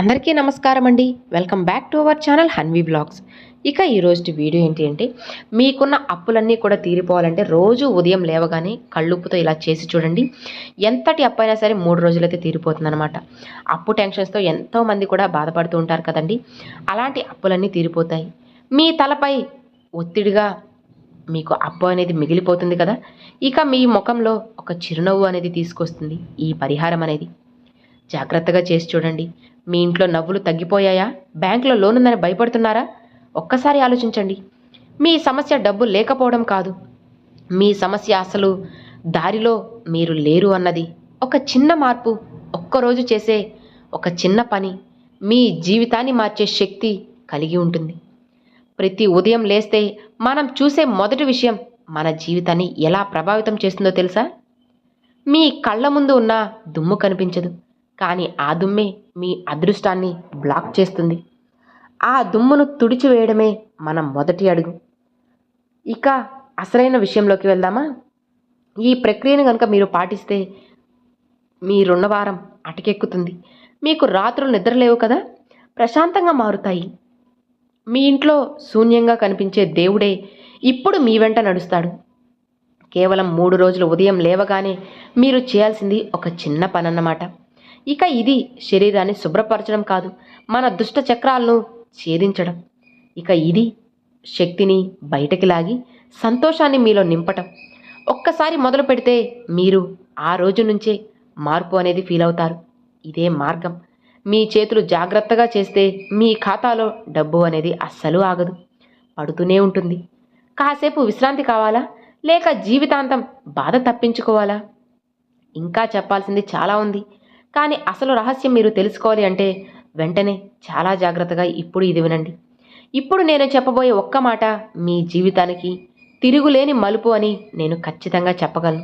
అందరికీ నమస్కారం అండి. Welcome back to our channel Hanvi vlogs. ఇక ఈరోజు వీడియో ఏంటి అంటే మీకున్న అప్పులన్నీ కూడా తీరిపోవాలంటే రోజు ఉదయం లేవగానే కళ్ళుప్పుతో ఇలా చేసి చూడండి. ఎంతటి అప్పు అయినా సరే మూడు రోజులైతే తీరిపోతుందన్నమాట. అప్పు టెన్షన్స్తో ఎంతోమంది కూడా బాధపడుతూ ఉంటారు కదండి. అలాంటి అప్పులన్నీ తీరిపోతాయి. మీ తలపై ఒత్తిడిగా మీకు అప్పు అనేది మిగిలిపోతుంది కదా. ఇక మీ ముఖంలో ఒక చిరునవ్వు అనేది తీసుకొస్తుంది ఈ పరిహారం అనేది. జాగ్రత్తగా చేసి చూడండి. మీ ఇంట్లో నవ్వులు తగ్గిపోయాయా? బ్యాంకులో లోన్ ఉందని భయపడుతున్నారా? ఒక్కసారి ఆలోచించండి. మీ సమస్య డబ్బు లేకపోవడం కాదు. మీ సమస్య అసలు దారిలో మీరు లేరు అన్నది. ఒక చిన్న మార్పు ఒక్కరోజు చేసే ఒక చిన్న పని మీ జీవితాన్ని మార్చే శక్తి కలిగి ఉంటుంది. ప్రతి ఉదయం లేస్తే మనం చూసే మొదటి విషయం మన జీవితాన్ని ఎలా ప్రభావితం చేస్తుందో తెలుసా? మీ కళ్ళ ముందు ఉన్న దుమ్ము కనిపించదు. కానీ ఆ దుమ్మే మీ అదృష్టాన్ని బ్లాక్ చేస్తుంది. ఆ దుమ్మును తుడిచివేయడమే మన మొదటి అడుగు. ఇక అసలైన విషయంలోకి వెళ్దామా? ఈ ప్రక్రియను కనుక మీరు పాటిస్తే మీ రుణవారం అటకెక్కుతుంది. మీకు రాత్రులు నిద్రలేవు కదా? ప్రశాంతంగా మారుతాయి. మీ ఇంట్లో శూన్యంగా కనిపించే దేవుడే ఇప్పుడు మీ వెంట నడుస్తాడు. కేవలం మూడు రోజులు ఉదయం లేవగానే మీరు చేయాల్సింది ఒక చిన్న పని అన్నమాట ఇక ఇది శరీరాన్ని శుభ్రపరచడం కాదు మన దుష్ట చక్రాలను ఛేదించడం. ఇక ఇది శక్తిని బయటకి లాగి సంతోషాన్ని మీలో నింపటం. ఒక్కసారి మొదలు పెడితే మీరు ఆ రోజు నుంచే మార్పు అనేది ఫీల్ అవుతారు. ఇదే మార్గం. మీ చేతులు జాగ్రత్తగా చేస్తే మీ ఖాతాలో డబ్బు అనేది అస్సలు ఆగదు. పడుతూనే ఉంటుంది. కాసేపు విశ్రాంతి కావాలా? లేక జీవితాంతం బాధ తప్పించుకోవాలా? ఇంకా చెప్పాల్సింది చాలా ఉంది. కానీ అసలు రహస్యం మీరు తెలుసుకోవాలి అంటే వెంటనే చాలా జాగ్రత్తగా ఇప్పుడు ఇది వినండి. ఇప్పుడు నేను చెప్పబోయే ఒక్క మాట మీ జీవితానికి తిరుగులేని మలుపు అని నేను ఖచ్చితంగా చెప్పగలను.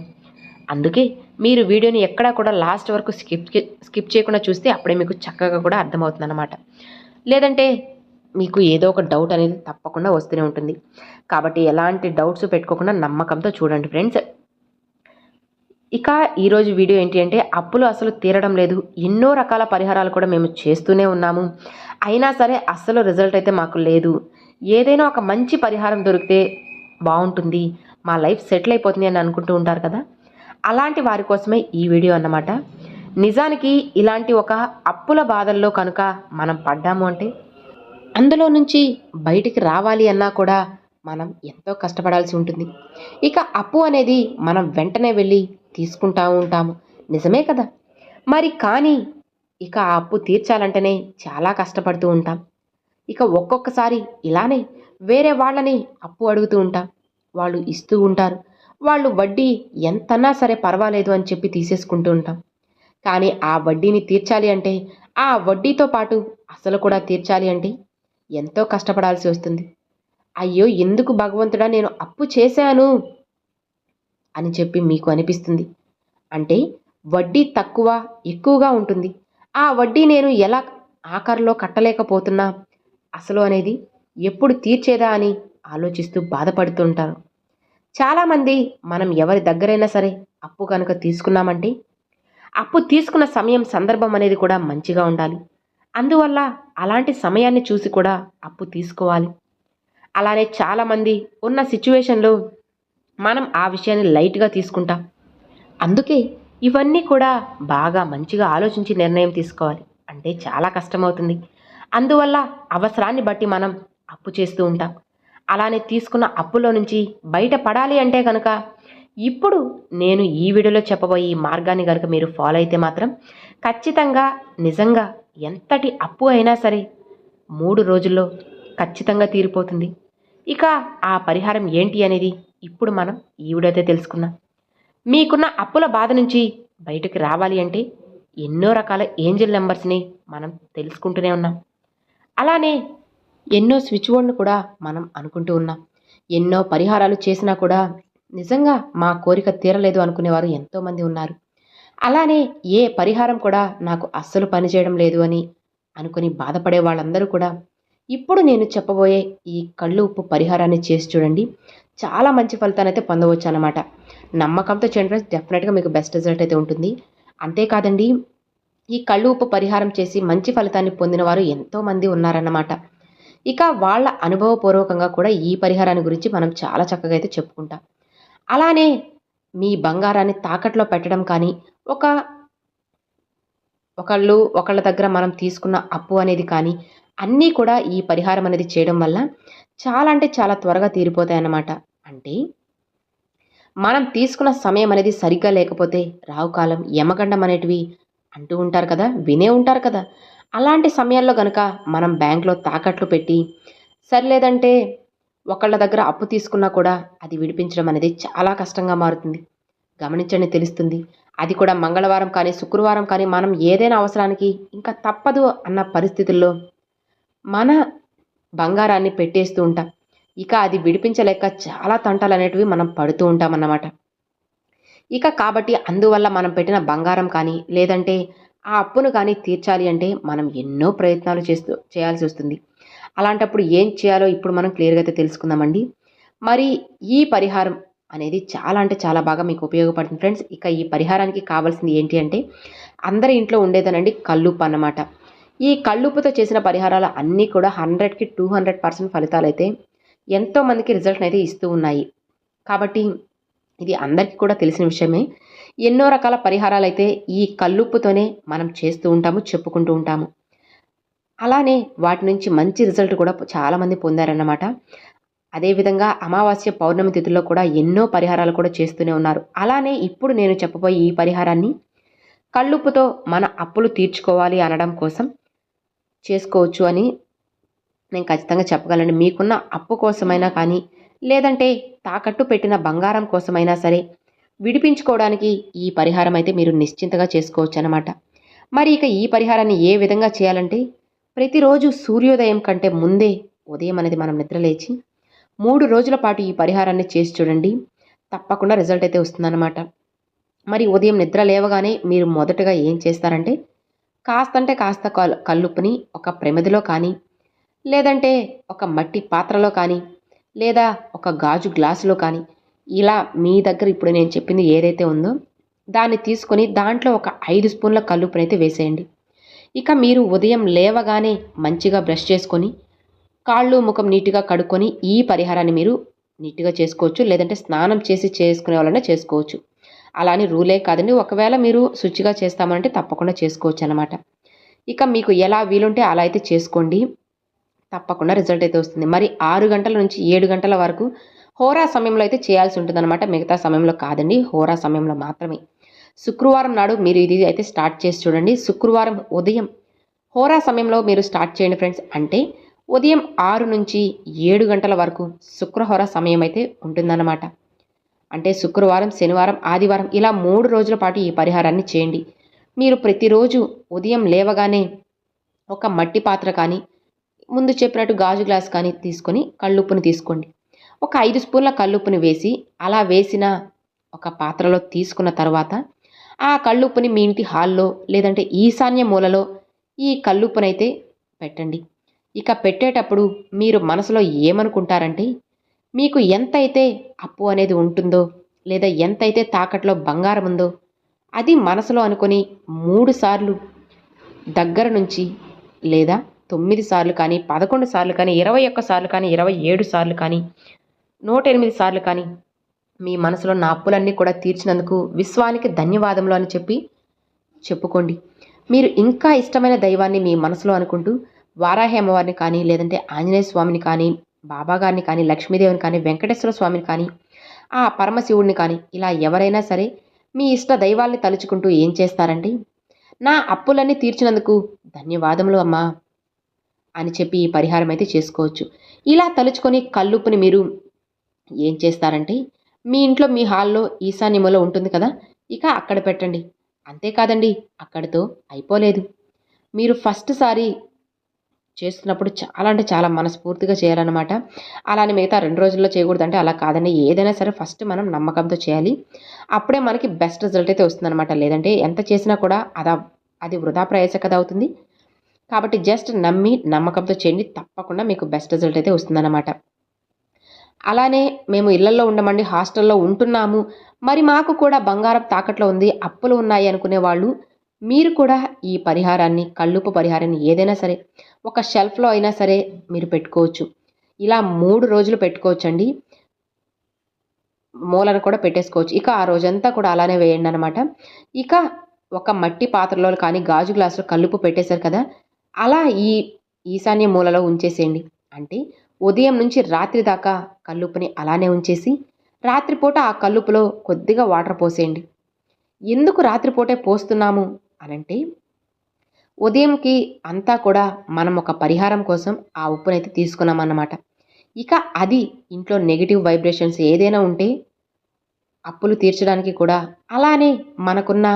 అందుకే మీరు వీడియోని ఎక్కడా కూడా లాస్ట్ వరకు స్కిప్ స్కిప్ చేయకుండా చూస్తే అప్పుడే మీకు చక్కగా కూడా అర్థమవుతుంది అనమాట లేదంటే మీకు ఏదో ఒక డౌట్ అనేది తప్పకుండా వస్తూనే ఉంటుంది. కాబట్టి ఎలాంటి డౌట్స్ పెట్టుకోకుండా నమ్మకంతో చూడండి ఫ్రెండ్స్. ఇక ఈరోజు వీడియో ఏంటి అంటే అప్పులు అసలు తీరడం లేదు. ఎన్నో రకాల పరిహారాలు కూడా మేము చేస్తూనే ఉన్నాము. అయినా సరే అస్సలు రిజల్ట్ అయితే మాకు లేదు. ఏదైనా ఒక మంచి పరిహారం దొరికితే బాగుంటుంది. మా లైఫ్ సెటిల్ అయిపోతుంది అని అనుకుంటూ ఉంటారు కదా? అలాంటి వారి కోసమే ఈ వీడియో అన్నమాట. నిజానికి ఇలాంటి ఒక అప్పుల బాధల్లో కనుక మనం పడ్డాము అంటే అందులో నుంచి బయటికి రావాలి అన్నా కూడా మనం ఎంతో కష్టపడాల్సి ఉంటుంది. ఇక అప్పు అనేది మనం వెంటనే వెళ్ళి తీసుకుంటా ఉంటాము. నిజమే కదా? మరి కానీ ఇక ఆ అప్పు తీర్చాలంటేనే చాలా కష్టపడుతూ ఉంటాం. ఇక ఒక్కొక్కసారి ఇలానే వేరే వాళ్ళని అప్పు అడుగుతూ ఉంటాం. వాళ్ళు ఇస్తూ ఉంటారు. వాళ్ళు వడ్డీ ఎంతన్నా సరే పర్వాలేదు అని చెప్పి తీసేసుకుంటూ ఉంటాం. కానీ ఆ వడ్డీని తీర్చాలి అంటే ఆ వడ్డీతో పాటు అసలు కూడా తీర్చాలి అంటే ఎంతో కష్టపడాల్సి వస్తుంది. అయ్యో ఎందుకు భగవంతుడా నేను అప్పు చేశాను అని చెప్పి మీకు అనిపిస్తుంది. అంటే వడ్డీ తక్కువ ఎక్కువగా ఉంటుంది. ఆ వడ్డీ నేను ఎలా ఆఖరిలో కట్టలేకపోతున్నా? అసలు అనేది ఎప్పుడు తీర్చేదా అని ఆలోచిస్తూ బాధపడుతుంటారు. చాలామంది మనం ఎవరి దగ్గరైనా సరే అప్పు కనుక తీసుకున్నామంటే అప్పు తీసుకున్న సమయం సందర్భం అనేది కూడా మంచిగా ఉండాలి. అందువల్ల అలాంటి సమయాన్ని చూసి కూడా అప్పు తీసుకోవాలి. అలానే చాలామంది ఉన్న సిచ్యువేషన్లో మనం ఆ విషయాన్ని లైట్గా తీసుకుంటాం. అందుకే ఇవన్నీ కూడా బాగా మంచిగా ఆలోచించి నిర్ణయం తీసుకోవాలి. అంటే చాలా కష్టమవుతుంది. అందువల్ల అవసరాన్ని బట్టి మనం అప్పు చేస్తూ ఉంటాం. అలానే తీసుకున్న అప్పులో నుంచి బయటపడాలి అంటే కనుక ఇప్పుడు నేను ఈ వీడియోలో చెప్పబోయే ఈ మార్గాన్ని కనుక మీరు ఫాలో అయితే మాత్రం ఖచ్చితంగా నిజంగా ఎంతటి అప్పు అయినా సరే మూడు రోజుల్లో ఖచ్చితంగా తీరిపోతుంది. ఇక ఆ పరిహారం ఏంటి అనేది ఇప్పుడు మనం ఈ వీడియోతో తెలుసుకుందాం. మీకున్న అప్పుల బాధ నుంచి బయటకు రావాలి అంటే ఎన్నో రకాల ఏంజిల్ నెంబర్స్ని మనం తెలుసుకుంటూనే ఉన్నాం. అలానే ఎన్నో స్విచ్ బోర్డ్ను కూడా మనం అనుకుంటూ ఉన్నాం. ఎన్నో పరిహారాలు చేసినా కూడా నిజంగా మా కోరిక తీరలేదు అనుకునేవారు ఎంతోమంది ఉన్నారు. అలానే ఏ పరిహారం కూడా నాకు అస్సలు పనిచేయడం లేదు అని అనుకుని బాధపడే వాళ్ళందరూ కూడా ఇప్పుడు నేను చెప్పబోయే ఈ కళ్ళు ఉప్పు పరిహారాన్ని చేసి చూడండి. చాలా మంచి ఫలితాన్ని అయితే పొందవచ్చు అనమాట నమ్మకంతో చేయండి ఫ్రెండ్స్ డెఫినెట్గా మీకు బెస్ట్ రిజల్ట్ అయితే ఉంటుంది. అంతేకాదండి ఈ కళ్ళు ఉప్పు పరిహారం చేసి మంచి ఫలితాన్ని పొందిన వారు ఎంతోమంది ఉన్నారన్నమాట. ఇక వాళ్ళ అనుభవపూర్వకంగా కూడా ఈ పరిహారాన్ని గురించి మనం చాలా చక్కగా అయితే చెప్పుకుంటాం. అలానే మీ బంగారాన్ని తాకట్లో పెట్టడం కానీ ఒక ఒకళ్ళు ఒకళ్ళ దగ్గర మనం తీసుకున్న అప్పు అనేది కానీ అన్నీ కూడా ఈ పరిహారం అనేది చేయడం వల్ల చాలా అంటే చాలా త్వరగా తీరిపోతాయి అన్నమాట. అంటే మనం తీసుకున్న సమయం అనేది సరిగ్గా లేకపోతే రావుకాలం యమగండం అనేటివి అంటూ ఉంటారు కదా వినే ఉంటారు కదా. అలాంటి సమయాల్లో కనుక మనం బ్యాంక్లో తాకట్లు పెట్టి సరిలేదంటే ఒకళ్ళ దగ్గర అప్పు తీసుకున్నా కూడా అది విడిపించడం అనేది చాలా కష్టంగా మారుతుంది. గమనించండి తెలుస్తుంది. అది కూడా మంగళవారం కానీ శుక్రవారం కానీ మనం ఏదైనా అవసరానికి ఇంకా తప్పదు అన్న పరిస్థితుల్లో మన బంగారాన్ని పెట్టేస్తూ ఉంటాం. ఇక అది విడిపించలేక చాలా తంటాలు అనేటివి మనం పడుతూ ఉంటాం అన్నమాట. ఇక కాబట్టి అందువల్ల మనం పెట్టిన బంగారం కానీ లేదంటే ఆ అప్పును కానీ తీర్చాలి అంటే మనం ఎన్నో ప్రయత్నాలు చేస్తూ చేయాల్సి వస్తుంది. అలాంటప్పుడు ఏం చేయాలో ఇప్పుడు మనం క్లియర్గా అయితే తెలుసుకుందామండి. మరి ఈ పరిహారం అనేది చాలా అంటే చాలా బాగా మీకు ఉపయోగపడుతుంది ఫ్రెండ్స్. ఇక ఈ పరిహారానికి కావాల్సింది ఏంటి అంటే అందరి ఇంట్లో ఉండేదనండి కల్లుప్పు అన్నమాట. ఈ కల్లుప్పుతో చేసిన పరిహారాలు అన్నీ కూడా హండ్రెడ్కి టూ హండ్రెడ్ పర్సెంట్ ఫలితాలు అయితే ఎంతోమందికి రిజల్ట్ని అయితే ఇస్తూ ఉన్నాయి. కాబట్టి ఇది అందరికీ కూడా తెలిసిన విషయమే. ఎన్నో రకాల పరిహారాలు అయితే ఈ కల్లుప్పుతోనే మనం చేస్తూ ఉంటాము చెప్పుకుంటూ ఉంటాము. అలానే వాటి నుంచి మంచి రిజల్ట్ కూడా చాలామంది పొందారన్నమాట. అదేవిధంగా అమావాస్య పౌర్ణమి తిథుల్లో కూడా ఎన్నో పరిహారాలు కూడా చేస్తూనే ఉన్నారు. అలానే ఇప్పుడు నేను చెప్పబోయే ఈ పరిహారాన్ని కళ్ళుప్పుతో మన అప్పులు తీర్చుకోవాలి అనడం కోసం చేసుకోవచ్చు అని నేను ఖచ్చితంగా చెప్పగలను. మీకున్న అప్పు కోసమైనా కానీ లేదంటే తాకట్టు పెట్టిన బంగారం కోసమైనా సరే విడిపించుకోవడానికి ఈ పరిహారం అయితే మీరు నిశ్చింతగా చేసుకోవచ్చు అనమాట మరి ఇక ఈ పరిహారాన్ని ఏ విధంగా చేయాలంటే ప్రతిరోజు సూర్యోదయం కంటే ముందే ఉదయం అనేది మనం నిద్రలేచి మూడు రోజుల పాటు ఈ పరిహారాన్ని చేసి చూడండి. తప్పకుండా రిజల్ట్ అయితే వస్తుందన్నమాట. మరి ఉదయం నిద్ర లేవగానే మీరు మొదటగా ఏం చేస్తారంటే కాస్తంటే కాస్త కల్లుప్పుని ఒక ప్రమిదిలో కానీ లేదంటే ఒక మట్టి పాత్రలో కానీ లేదా ఒక గాజు గ్లాసులో కానీ ఇలా మీ దగ్గర ఇప్పుడు నేను చెప్పింది ఏదైతే ఉందో దాన్ని తీసుకొని దాంట్లో ఒక ఐదు స్పూన్ల కల్లుప్పునైతే వేసేయండి. ఇక మీరు ఉదయం లేవగానే మంచిగా బ్రష్ చేసుకొని కాళ్ళు ముఖం నీట్గా కడుక్కొని ఈ పరిహారాన్ని మీరు నీట్గా చేసుకోవచ్చు లేదంటే స్నానం చేసి చేసుకునే వాళ్ళనే చేసుకోవచ్చు. అలానే రూలే కాదండి. ఒకవేళ మీరు శుచిగా చేస్తామంటే తప్పకుండా చేసుకోవచ్చు అనమాట ఇక మీకు ఎలా వీలుంటే అలా అయితే చేసుకోండి. తప్పకుండా రిజల్ట్ అయితే వస్తుంది. మరి ఆరు గంటల నుంచి ఏడు గంటల వరకు హోరా సమయంలో అయితే చేయాల్సి ఉంటుందన్నమాట. మిగతా సమయంలో కాదండి. హోరా సమయంలో మాత్రమే. శుక్రవారం నాడు మీరు ఇది అయితే స్టార్ట్ చేసి చూడండి. శుక్రవారం ఉదయం హోరా సమయంలో మీరు స్టార్ట్ చేయండి ఫ్రెండ్స్. అంటే ఉదయం ఆరు నుంచి ఏడు గంటల వరకు శుక్రహోర సమయం అయితే ఉంటుందన్నమాట. అంటే శుక్రవారం శనివారం ఆదివారం ఇలా మూడు రోజుల పాటు ఈ పరిహారాన్ని చేయండి. మీరు ప్రతిరోజు ఉదయం లేవగానే ఒక మట్టి పాత్ర కానీ ముందు చెప్పినట్టు గాజు గ్లాస్ కానీ తీసుకొని కళ్ళుప్పుని తీసుకోండి. ఒక ఐదు స్పూన్ల కళ్ళుప్పుని వేసి అలా వేసిన ఒక పాత్రలో తీసుకున్న తర్వాత ఆ కళ్ళుప్పుని మీ ఇంటి హాల్లో లేదంటే ఈశాన్య మూలలో ఈ కళ్ళుప్పునైతే పెట్టండి. ఇక పెట్టేటప్పుడు మీరు మనసులో ఏమనుకుంటారంటే మీకు ఎంతైతే అప్పు అనేది ఉంటుందో లేదా ఎంతైతే తాకట్లో బంగారం ఉందో అది మనసులో అనుకొని మూడు సార్లు దగ్గర నుంచి లేదా తొమ్మిది సార్లు కానీ పదకొండు సార్లు కానీ ఇరవై ఒక్క సార్లు కానీ ఇరవై ఏడు సార్లు కానీ నూట ఎనిమిది సార్లు కానీ మీ మనసులో నా అప్పులన్నీ కూడా తీర్చినందుకు విశ్వానికి ధన్యవాదములు అని చెప్పి చెప్పుకోండి. మీరు ఇంకా ఇష్టమైన దైవాన్ని మీ మనసులో అనుకుంటూ వారాహి అమ్మవారిని కానీ లేదంటే ఆంజనేయ స్వామిని కానీ బాబాగారిని కానీ లక్ష్మీదేవిని కానీ వెంకటేశ్వర స్వామిని కానీ ఆ పరమశివుడిని కానీ ఇలా ఎవరైనా సరే మీ ఇష్ట దైవాల్ని తలుచుకుంటూ ఏం చేస్తారండి? నా అప్పులన్నీ తీర్చినందుకు ధన్యవాదములు అమ్మా అని చెప్పి ఈ పరిహారం అయితే చేసుకోవచ్చు. ఇలా తలుచుకొని కల్లుప్పుని మీరు ఏం చేస్తారంటే మీ ఇంట్లో మీ హాల్లో ఈశాన్యములో ఉంటుంది కదా ఇక అక్కడ పెట్టండి. అంతేకాదండి అక్కడితో అయిపోలేదు. మీరు ఫస్ట్ సారి చేస్తున్నప్పుడు చాలా అంటే చాలా మనస్ఫూర్తిగా చేయాలన్నమాట. అలానే మిగతా రెండు రోజుల్లో చేయకూడదు అంటే అలా కాదండి. ఏదైనా సరే ఫస్ట్ మనం నమ్మకంతో చేయాలి. అప్పుడే మనకి బెస్ట్ రిజల్ట్ అయితే వస్తుందన్నమాట. లేదంటే ఎంత చేసినా కూడా అదా అది వృధా ప్రయాస కదా అవుతుంది. కాబట్టి జస్ట్ నమ్మి నమ్మకంతో చేయండి. తప్పకుండా మీకు బెస్ట్ రిజల్ట్ అయితే వస్తుందన్నమాట. అలానే మేము ఇళ్ళలో ఉండమండి. హాస్టల్లో ఉంటున్నాము. మరి మాకు కూడా బంగారం తాకట్లో ఉంది. అప్పులు ఉన్నాయి అనుకునే వాళ్ళు మీరు కూడా ఈ పరిహారాన్ని కళ్ళుపు పరిహారాన్ని ఏదైనా సరే ఒక షెల్ఫ్లో అయినా సరే మీరు పెట్టుకోవచ్చు. ఇలా మూడు రోజులు పెట్టుకోవచ్చండి. మూలను కూడా పెట్టేసుకోవచ్చు. ఇక ఆ రోజంతా కూడా అలానే వేయండి అనమాట ఇక ఒక మట్టి పాత్రలో కానీ గాజు గ్లాసులో కల్లుపు పెట్టేశారు కదా అలా ఈ ఈశాన్య మూలలో ఉంచేసేయండి. అంటే ఉదయం నుంచి రాత్రి దాకా కల్లుపుని అలానే ఉంచేసి రాత్రిపూట ఆ కల్లుపులో కొద్దిగా వాటర్ పోసేయండి. ఎందుకు రాత్రిపూటే పోస్తున్నాము? అనంటే ఉదయంకి అంతా కూడా మనం ఒక పరిహారం కోసం ఆ ఉప్పునైతే తీసుకున్నామన్నమాట. ఇక అది ఇంట్లో నెగిటివ్ వైబ్రేషన్స్ ఏదైనా ఉంటే అప్పులు తీర్చడానికి కూడా అలానే మనకున్న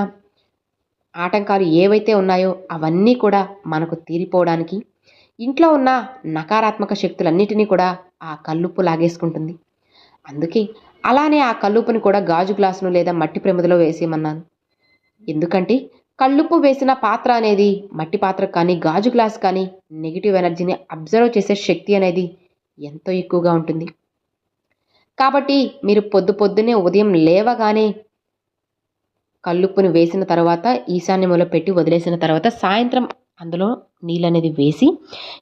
ఆటంకాలు ఏవైతే ఉన్నాయో అవన్నీ కూడా మనకు తీరిపోవడానికి ఇంట్లో ఉన్న నకారాత్మక శక్తులన్నిటినీ కూడా ఆ కల్లుప్పు లాగేసుకుంటుంది. అందుకే అలానే ఆ కల్లుప్పుని కూడా గాజు గ్లాసును లేదా మట్టి ప్రమిదలో వేసేయమన్నాను. ఎందుకంటే కళ్ళుప్పు వేసిన పాత్ర అనేది మట్టి పాత్ర కానీ గాజు గ్లాస్ కానీ నెగిటివ్ ఎనర్జీని అబ్జర్వ్ చేసే శక్తి అనేది ఎంతో ఎక్కువగా ఉంటుంది. కాబట్టి మీరు పొద్దు పొద్దునే ఉదయం లేవగానే కల్లుప్పుని వేసిన తర్వాత ఈశాన్యములో పెట్టి వదిలేసిన తర్వాత సాయంత్రం అందులో నీళ్ళు అనేది వేసి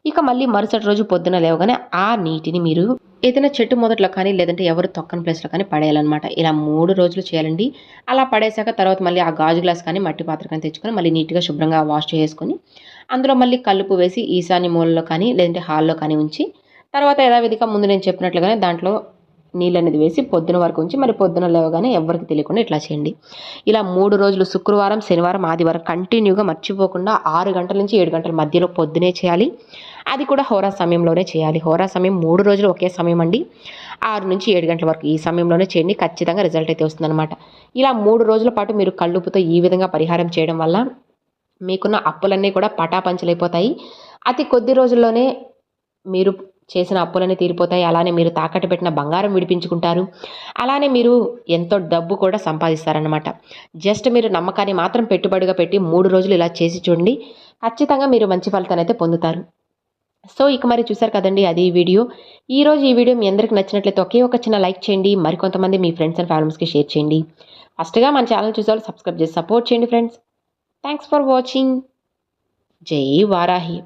ఇక మళ్ళీ మరుసటి రోజు పొద్దున లేవగానే ఆ నీటిని మీరు ఏదైనా చెట్టు మొదట్లో కానీ లేదంటే ఎవరు తొక్కని ప్లేస్లో కానీ పడేయాలన్నమాట. ఇలా మూడు రోజులు చేయాలండి. అలా పడేసాక తర్వాత మళ్ళీ ఆ గాజు గ్లాస్ కానీ మట్టి పాత్ర కానీ తెచ్చుకొని మళ్ళీ నీట్గా శుభ్రంగా వాష్ చేసుకొని అందులో మళ్ళీ కలుపు వేసి ఈశాన్య మూలలో కానీ లేదంటే హాల్లో కానీ ఉంచి తర్వాత యథావిధిగా ముందు నేను చెప్పినట్లుగానే దాంట్లో నీళ్ళు అనేది వేసి పొద్దున వరకు ఉంచి మరి పొద్దున లేవగానే ఎవరికి తెలియకుండా ఇట్లా చేయండి. ఇలా మూడు రోజులు శుక్రవారం శనివారం ఆదివారం కంటిన్యూగా మర్చిపోకుండా ఆరు గంటల నుంచి ఏడు గంటల మధ్యలో పొద్దునే చేయాలి. అది కూడా హోరా సమయంలోనే చేయాలి. హోరా సమయం మూడు రోజులు ఒకే సమయం అండి ఆరు నుంచి ఏడు గంటల వరకు ఈ సమయంలోనే చేయండి. ఖచ్చితంగా రిజల్ట్ అయితే వస్తుందన్నమాట. ఇలా మూడు రోజుల పాటు మీరు కళ్ళుపుతో ఈ విధంగా పరిహారం చేయడం వల్ల మీకున్న అప్పులన్నీ కూడా పటాపంచలైపోతాయి. అతి కొద్ది రోజుల్లోనే మీరు చేసిన అప్పులన్నీ తీరిపోతాయి. అలానే మీరు తాకట్టు పెట్టిన బంగారం విడిపించుకుంటారు. అలానే మీరు ఎంతో డబ్బు కూడా సంపాదిస్తారనమాట జస్ట్ మీరు నమ్మకాన్ని మాత్రం పెట్టుబడిగా పెట్టి మూడు రోజులు ఇలా చేసి చూడండి. ఖచ్చితంగా మీరు మంచి ఫలితాన్ని అయితే పొందుతారు. సో ఇక మరి చూసారు కదండి అది ఈ వీడియో. ఈ రోజు ఈ వీడియో మీ అందరికి నచ్చినట్లయితే ఒకే ఒక చిన్న లైక్ చేయండి మరికొంతమంది మీ ఫ్రెండ్స్ అండ్ ఫ్యామిలీస్కి షేర్ చేయండి. ఫస్ట్గా మన ఛానల్ చూసేవాళ్ళు సబ్స్క్రైబ్ చేసి సపోర్ట్ చేయండి ఫ్రెండ్స్. Thanks for watching. జై వారాహి.